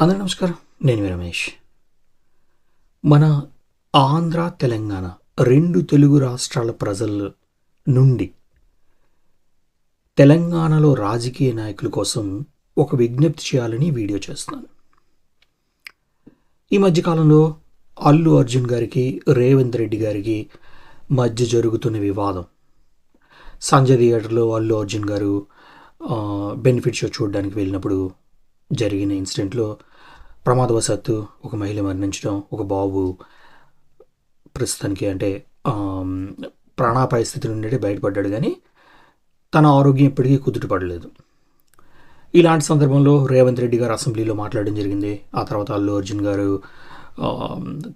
అందరూ నమస్కారం. నేను రమేష్. మన ఆంధ్ర తెలంగాణ రెండు తెలుగు రాష్ట్రాల ప్రజల నుండి తెలంగాణలో రాజకీయ నాయకుల కోసం ఒక విజ్ఞప్తి చేయాలని వీడియో చేస్తున్నాను. ఈ మధ్యకాలంలో అల్లు అర్జున్ గారికి రేవంత్ రెడ్డి గారికి మధ్య జరుగుతున్న వివాదం. సంజయ్ థియేటర్లో అల్లు అర్జున్ గారు బెనిఫిట్ షో చూడడానికి వెళ్ళినప్పుడు జరిగిన ఇన్సిడెంట్లో ప్రమాదవశాత్తు ఒక మహిళ మరణించడం ఒక బాబు ప్రస్తుతానికి అంటే ఆమ్, ప్రాణాపాయ స్థితి నుండి బయటపడ్డాడు కానీ తన ఆరోగ్యం ఇప్పటికీ కుదుటపడలేదు ఇలాంటి సందర్భంలో రేవంత్ రెడ్డి గారు అసెంబ్లీలో మాట్లాడడం జరిగింది. ఆ తర్వాత అల్లు అర్జున్ గారు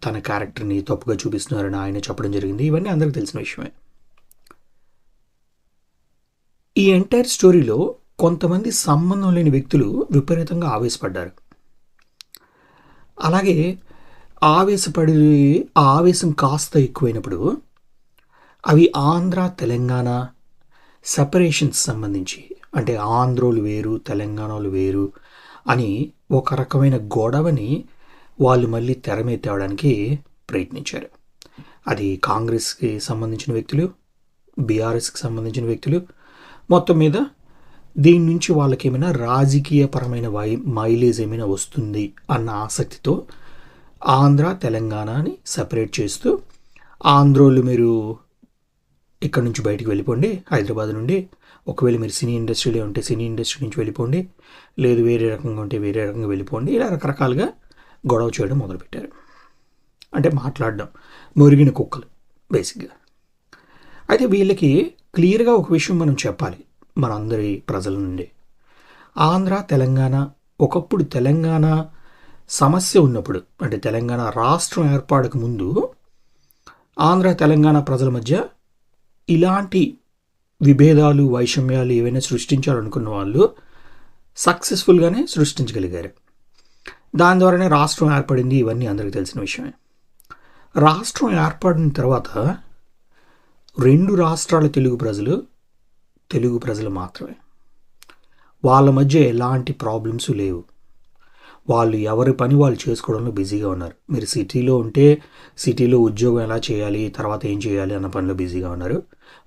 తన క్యారెక్టర్ని తప్పుగా చూపిస్తున్నారని ఆయన చెప్పడం జరిగింది. ఇవన్నీ అందరికీ తెలిసిన విషయమే. ఈ ఎంటైర్ స్టోరీలో కొంతమంది సంబంధం లేని వ్యక్తులు విపరీతంగా ఆవేశపడ్డారు. అలాగే ఆవేశపడి ఆ ఆవేశం కాస్త ఎక్కువైనప్పుడు అవి ఆంధ్ర తెలంగాణ సెపరేషన్స్ సంబంధించి అంటే ఆంధ్రోలు వేరు తెలంగాణలు వేరు అని ఒక రకమైన గొడవని వాళ్ళు మళ్ళీ తెర మీద తేవడానికి ప్రయత్నించారు. అది కాంగ్రెస్కి సంబంధించిన వ్యక్తులు బీఆర్ఎస్కి సంబంధించిన వ్యక్తులు మొత్తం మీద దీని నుంచి వాళ్ళకి ఏమైనా రాజకీయపరమైన వై మైలేజ్ ఏమైనా వస్తుంది అన్న ఆసక్తితో ఆంధ్ర తెలంగాణని సపరేట్ చేస్తూ ఆంధ్రోళ్ళు మీరు ఇక్కడ నుంచి బయటికి వెళ్ళిపోండి హైదరాబాద్ నుండి. ఒకవేళ మీరు సినీ ఇండస్ట్రీలో ఉంటే సినీ ఇండస్ట్రీ నుంచి వెళ్ళిపోండి. లేదు వేరే రకంగా ఉంటే వేరే రకంగా వెళ్ళిపోండి. ఇలా రకరకాలుగా గొడవ చేయడం మొదలుపెట్టారు. అంటే మాట్లాడడం మురిగిన కుక్కలు బేసిక్గా అయితే వీళ్ళకి క్లియర్గా ఒక విషయం మనం చెప్పాలి. మనందరి ప్రజల నుండి. ఆంధ్ర తెలంగాణ ఒకప్పుడు తెలంగాణ సమస్య ఉన్నప్పుడు అంటే తెలంగాణ రాష్ట్రం ఏర్పాటుకు ముందు ఆంధ్ర తెలంగాణ ప్రజల మధ్య ఇలాంటి విభేదాలు వైషమ్యాలు ఏవైనా సృష్టించాలనుకున్న వాళ్ళు సక్సెస్ఫుల్గానే సృష్టించగలిగారు. దాని ద్వారానే రాష్ట్రం ఏర్పడింది ఇవన్నీ అందరికీ తెలిసిన విషయమే. రాష్ట్రం ఏర్పడిన తర్వాత రెండు రాష్ట్రాల తెలుగు ప్రజలు తెలుగు ప్రజలు మాత్రమే. వాళ్ళ మధ్య ఎలాంటి ప్రాబ్లమ్స్ లేవు. వాళ్ళు ఎవరి పని వాళ్ళు చేసుకోవడంలో బిజీగా ఉన్నారు. మీరు సిటీలో ఉంటే సిటీలో ఉద్యోగం ఎలా చేయాలి తర్వాత ఏం చేయాలి అన్న పనిలో బిజీగా ఉన్నారు.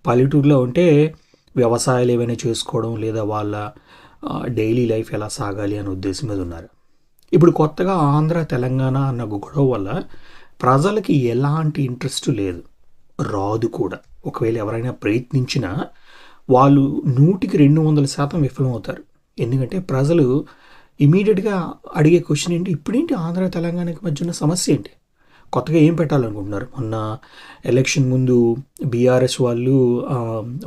పల్లెటూరులో ఉంటే వ్యవసాయాలు ఏవైనా చేసుకోవడం లేదా వాళ్ళ డైలీ లైఫ్ ఎలా సాగాలి అనే ఉద్దేశం మీద ఉన్నారు. ఇప్పుడు కొత్తగా ఆంధ్ర తెలంగాణ అన్న గొడవ వల్ల ప్రజలకి ఎలాంటి ఇంట్రెస్ట్ లేదు. రాదు కూడా. ఒకవేళ ఎవరైనా ప్రయత్నించినా వాళ్ళు నూటికి రెండు వందల శాతం విఫలమవుతారు. ఎందుకంటే ప్రజలు ఇమీడియట్గా అడిగే క్వశ్చన్ ఏంటి? ఇప్పుడేంటి ఆంధ్ర తెలంగాణకి మధ్య ఉన్న సమస్య ఏంటి? కొత్తగా ఏం పెట్టాలనుకుంటున్నారు? మొన్న ఎలక్షన్ ముందు బీఆర్ఎస్ వాళ్ళు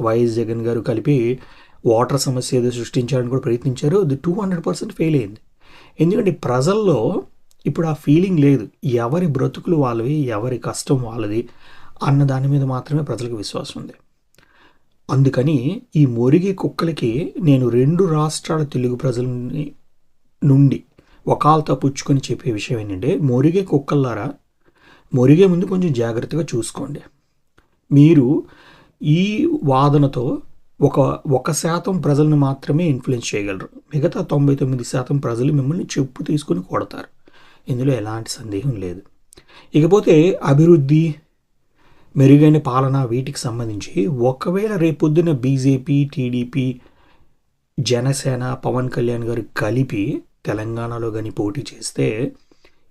వైఎస్ జగన్ గారు కలిపి వాటర్ సమస్య ఏదో సృష్టించాలని కూడా ప్రయత్నించారు. అది టూ హండ్రెడ్ పర్సెంట్ ఫెయిల్ అయింది. ఎందుకంటే ప్రజల్లో ఇప్పుడు ఆ ఫీలింగ్ లేదు. ఎవరి బ్రతుకులు వాళ్ళవి ఎవరి కష్టం వాళ్ళది అన్న దాని మీద మాత్రమే ప్రజలకు విశ్వాసం ఉంది. అందుకని ఈ మొరిగి కుక్కలకి నేను రెండు రాష్ట్రాల తెలుగు ప్రజలని నుండి ఒకాలతో పుచ్చుకొని చెప్పే విషయం ఏంటంటే మొరిగే కుక్కల్లారా మొరిగే ముందు కొంచెం జాగ్రత్తగా చూసుకోండి. మీరు ఈ వాదనతో ఒక ఒక శాతం ప్రజలను మాత్రమే ఇన్ఫ్లుయెన్స్ చేయగలరు. మిగతా తొంభై తొమ్మిది శాతం ప్రజలు మిమ్మల్ని చెప్పు తీసుకుని కొడతారు. ఇందులో ఎలాంటి సందేహం లేదు. ఇకపోతే అభివృద్ధి మెరుగైన పాలన వీటికి సంబంధించి ఒకవేళ రేపొద్దున బీజేపీ టీడీపీ జనసేన పవన్ కళ్యాణ్ గారు కలిపి తెలంగాణలో కానీ పోటీ చేస్తే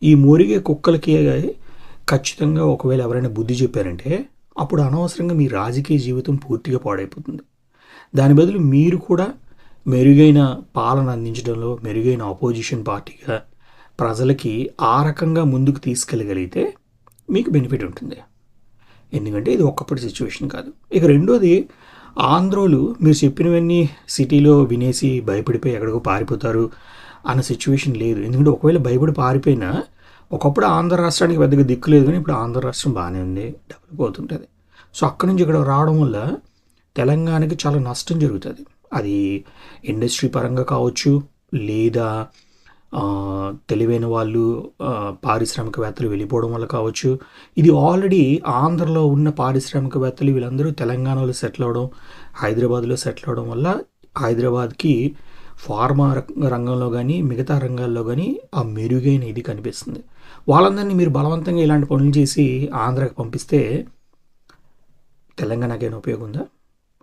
ఈ మురిగే కుక్కలకి ఖచ్చితంగా ఒకవేళ ఎవరైనా బుద్ధి చెప్పారంటే అప్పుడు అనవసరంగా మీ రాజకీయ జీవితం పూర్తిగా పాడైపోతుంది. దాని బదులు మీరు కూడా మెరుగైన పాలన అందించడంలో మెరుగైన ఆపోజిషన్ పార్టీగా ప్రజలకి ఆ రకంగా ముందుకు తీసుకెళ్ళగలిగితే మీకు బెనిఫిట్ ఉంటుంది. ఎందుకంటే ఇది ఒక్కప్పటి సిచ్యువేషన్ కాదు. ఇక రెండోది ఆంధ్రోలు మీరు చెప్పినవన్నీ సిటీలో వినేసి భయపడిపోయి ఎక్కడికో పారిపోతారు అన్న సిచ్యువేషన్ లేదు. ఎందుకంటే ఒకవేళ భయపడి పారిపోయినా ఒకప్పుడు ఆంధ్ర రాష్ట్రానికి పెద్దగా దిక్కు లేదు కానీ ఇప్పుడు ఆంధ్ర రాష్ట్రం బాగానే ఉంది డెవలప్ అవుతుంటుంది సో అక్కడి నుంచి ఇక్కడ రావడం వల్ల తెలంగాణకి చాలా నష్టం జరుగుతుంది. అది ఇండస్ట్రీ పరంగా కావచ్చు లేదా తెలివైన వాళ్ళు పారిశ్రామికవేత్తలు వెళ్ళిపోవడం వల్ల కావచ్చు. ఇది ఆల్రెడీ ఆంధ్రలో ఉన్న పారిశ్రామికవేత్తలు వీళ్ళందరూ తెలంగాణలో సెటిల్ అవడం హైదరాబాద్లో సెటిల్ అవడం వల్ల హైదరాబాద్కి ఫార్మా రంగంలో కానీ మిగతా రంగాల్లో కానీ ఆ మెరుగైన ఇది కనిపిస్తుంది. వాళ్ళందరినీ మీరు బలవంతంగా ఇలాంటి పనులు చేసి ఆంధ్రాకి పంపిస్తే తెలంగాణకైనా ఉపయోగం ఉందా?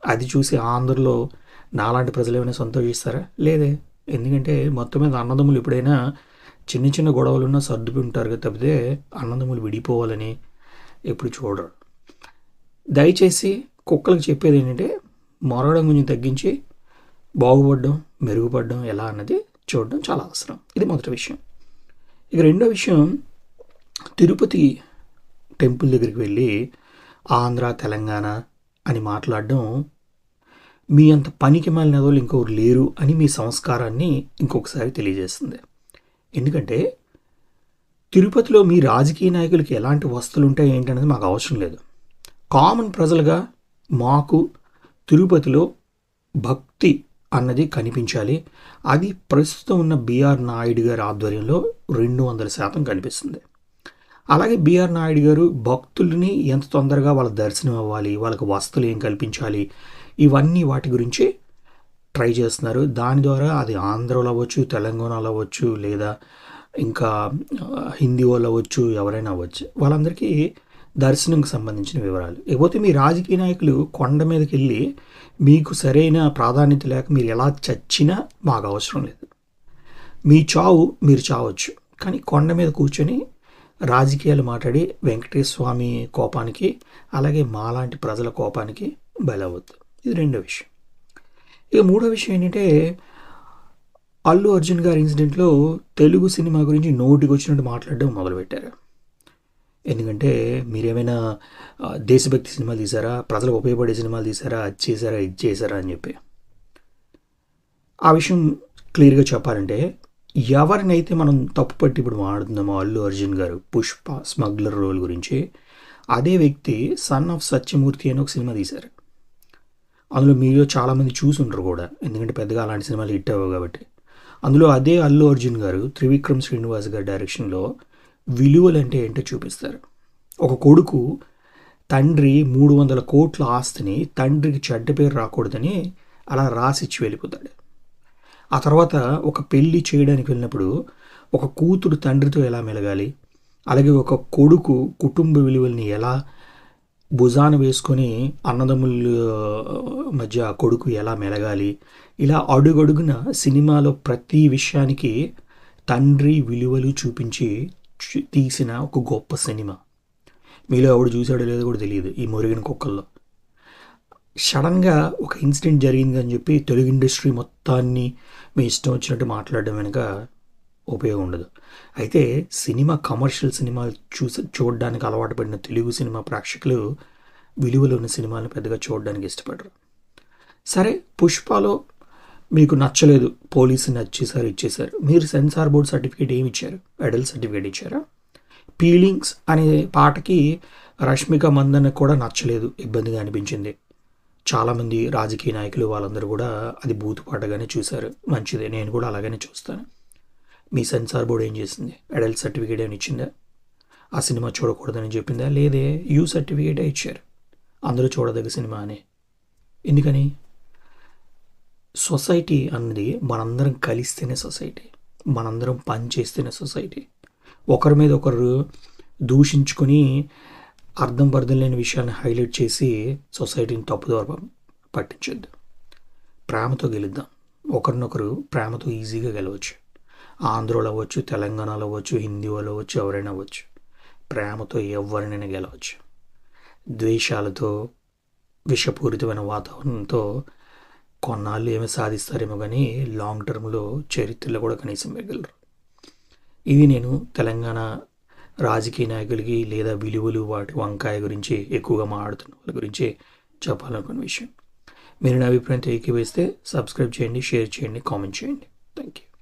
అది చూసి ఆంధ్రలో నాలాంటి ప్రజలు ఏమైనా సంతోషిస్తారా? లేదే. ఎందుకంటే మొత్తం మీద అన్నదమ్ములు ఎప్పుడైనా చిన్న చిన్న గొడవలున్నా సర్దుకు ఉంటారు కదా తప్పితే అన్నదమ్ములు విడిపోవాలని ఎప్పుడు చూడరు. దయచేసి కుక్కలకు చెప్పేది ఏంటంటే మొరగడం కొంచెం తగ్గించి బాగుపడడం మెరుగుపడడం ఎలా అన్నది చూడడం చాలా అవసరం. ఇది మొదటి విషయం. ఇక రెండో విషయం తిరుపతి టెంపుల్ దగ్గరికి వెళ్ళి ఆంధ్ర తెలంగాణ అని మాట్లాడడం మీ అంత పనికి మాలిన వాళ్ళు ఇంకొకరు లేరు అని మీ సంస్కారాన్ని ఇంకొకసారి తెలియజేస్తుంది. ఎందుకంటే తిరుపతిలో మీ రాజకీయ నాయకులకి ఎలాంటి వస్తువులు ఉంటాయి ఏంటనేది మాకు అవసరం లేదు. కామన్ ప్రజలుగా మాకు తిరుపతిలో భక్తి అన్నది కనిపించాలి. అది ప్రస్తుతం ఉన్న బీఆర్ నాయుడు గారి ఆధ్వర్యంలో రెండు వందల శాతం కనిపిస్తుంది. అలాగే బీఆర్ నాయుడు గారు భక్తుల్ని ఎంత తొందరగా వాళ్ళ దర్శనం అవ్వాలి వాళ్ళకి వస్తువులు ఏం కల్పించాలి ఇవన్నీ వాటి గురించి ట్రై చేస్తున్నారు. దాని ద్వారా అది ఆంధ్రలో అవ్వచ్చు తెలంగాణలో అవ్వచ్చు లేదా ఇంకా హిందీ వాళ్ళు అవ్వచ్చు ఎవరైనా అవ్వచ్చు. వాళ్ళందరికీ దర్శనంకి సంబంధించిన వివరాలు. లేకపోతే మీ రాజకీయ నాయకులు కొండ మీదకి వెళ్ళి మీకు సరైన ప్రాధాన్యత లేక మీరు ఎలా చచ్చినా మాకు అవసరం లేదు. మీ చావు మీరు చావచ్చు. కానీ కొండ మీద కూర్చొని రాజకీయాలు మాట్లాడి వెంకటేశ్వర స్వామి కోపానికి అలాగే మాలాంటి ప్రజల కోపానికి బలవద్దు. ఇది రెండో విషయం. ఇక మూడో విషయం ఏంటంటే అల్లు అర్జున్ గారి ఇన్సిడెంట్లో తెలుగు సినిమా గురించి నోటికి వచ్చినట్టు మాట్లాడడం మొదలుపెట్టారు. ఎందుకంటే మీరేమైనా దేశభక్తి సినిమాలు తీసారా ప్రజలకు ఉపయోగపడే సినిమాలు తీసారా అది చేశారా? ఇది చేశారా? అని చెప్పి. ఆ విషయం క్లియర్గా చెప్పాలంటే ఎవరినైతే మనం తప్పు పట్టి ఇప్పుడు మాట్లాడుతున్నామో అల్లు అర్జున్ గారు పుష్ప స్మగ్లర్ రోల్ గురించి అదే వ్యక్తి సన్ ఆఫ్ సత్యమూర్తి అని ఒక సినిమా తీశారు. అందులో మీరు చాలామంది చూసి ఉండరు కూడా. ఎందుకంటే పెద్దగా అలాంటి సినిమాలు హిట్ అవ్వవు కాబట్టి. అందులో అదే అల్లు అర్జున్ గారు త్రివిక్రమ్ శ్రీనివాస్ గారి డైరెక్షన్లో విలువలు అంటే ఏంటో చూపిస్తారు. ఒక కొడుకు తండ్రి మూడు వందల కోట్ల ఆస్తిని తండ్రికి చెడ్డ పేరు రాకూడదని అలా రాసిచ్చి వెళ్ళిపోతాడు. ఆ తర్వాత ఒక పెళ్ళి చేయడానికి వెళ్ళినప్పుడు ఒక కూతురు తండ్రితో ఎలా మెలగాలి? అలాగే ఒక కొడుకు కుటుంబ విలువల్ని ఎలా భుజాన వేసుకొని అన్నదమ్ముల మధ్య ఆ కొడుకు ఎలా మెలగాలి ఇలా అడుగడుగున సినిమాలో ప్రతి విషయానికి తండ్రి విలువలు చూపించి తీసిన ఒక గొప్ప సినిమా. మీలో ఎవడు చూసాడో లేదో కూడా తెలియదు ఈ మురిగిన కుక్కల్లో. సడన్గా ఒక ఇన్సిడెంట్ జరిగింది అని చెప్పి తెలుగు ఇండస్ట్రీ మొత్తాన్ని మీ ఇష్టం వచ్చినట్టు మాట్లాడడం వెనుక ఉపయోగం ఉండదు అయితే సినిమా కమర్షియల్ సినిమాలు చూసి చూడడానికి అలవాటు పడిన తెలుగు సినిమా ప్రేక్షకులు విలువలు ఉన్న సినిమాలను పెద్దగా చూడడానికి ఇష్టపడరు. సరే పుష్పలో మీకు నచ్చలేదు పోలీసు నచ్చేసారు ఇచ్చేసారు. మీరు సెన్సార్ బోర్డ్ సర్టిఫికేట్ ఏమి ఇచ్చారు అడల్ట్ సర్టిఫికేట్ ఇచ్చారా? పీలింగ్స్ అనే పాటకి రష్మిక మందన కూడా నచ్చలేదు ఇబ్బందిగా అనిపించింది. చాలామంది రాజకీయ నాయకులు వాళ్ళందరూ కూడా అది బూతు పాటగానే చూశారు. మంచిదే నేను కూడా అలాగనే చూస్తాను. మీ సెన్సార్ బోర్డు ఏం చేసింది? అడల్ట్ సర్టిఫికేట్ ఏమైనా ఇచ్చిందా? ఆ సినిమా చూడకూడదని చెప్పిందా? లేదే యూ సర్టిఫికేటే ఇచ్చారు. అందరూ చూడదగ్గ సినిమా అని ఎందుకని? సొసైటీ అన్నది మనందరం కలిస్తేనే సొసైటీ. మనందరం పని చేస్తేనే సొసైటీ. ఒకరి మీద ఒకరు దూషించుకొని అర్థం పర్థం లేని విషయాన్ని హైలైట్ చేసి సొసైటీని తప్పుదోవ పట్టించొద్దు. ప్రేమతో గెలుద్దాం. ఒకరినొకరు ప్రేమతో ఈజీగా గెలవచ్చు. ఆంధ్రలో అవ్వచ్చు తెలంగాణలో అవ్వచ్చు హిందీ వాళ్ళు అవ్వచ్చు ఎవరైనా అవ్వచ్చు. ప్రేమతో ఎవరినైనా గెలవచ్చు. ద్వేషాలతో విషపూరితమైన వాతావరణంతో కొన్నాళ్ళు ఏమి సాధిస్తారేమో కానీ లాంగ్ టర్మ్లో చరిత్రలో కూడా కనీసం మిగలరు. ఇది నేను తెలంగాణ రాజకీయ నాయకులకి లేదా విలువలు వాటి వంకాయ గురించి ఎక్కువగా మాట్లాడుతున్న వాళ్ళ గురించి చెప్పాలనుకున్న విషయం. మీరు నా అభిప్రాయం ఏకీవేస్తే సబ్స్క్రైబ్ చేయండి షేర్ చేయండి కామెంట్ చేయండి. Thank you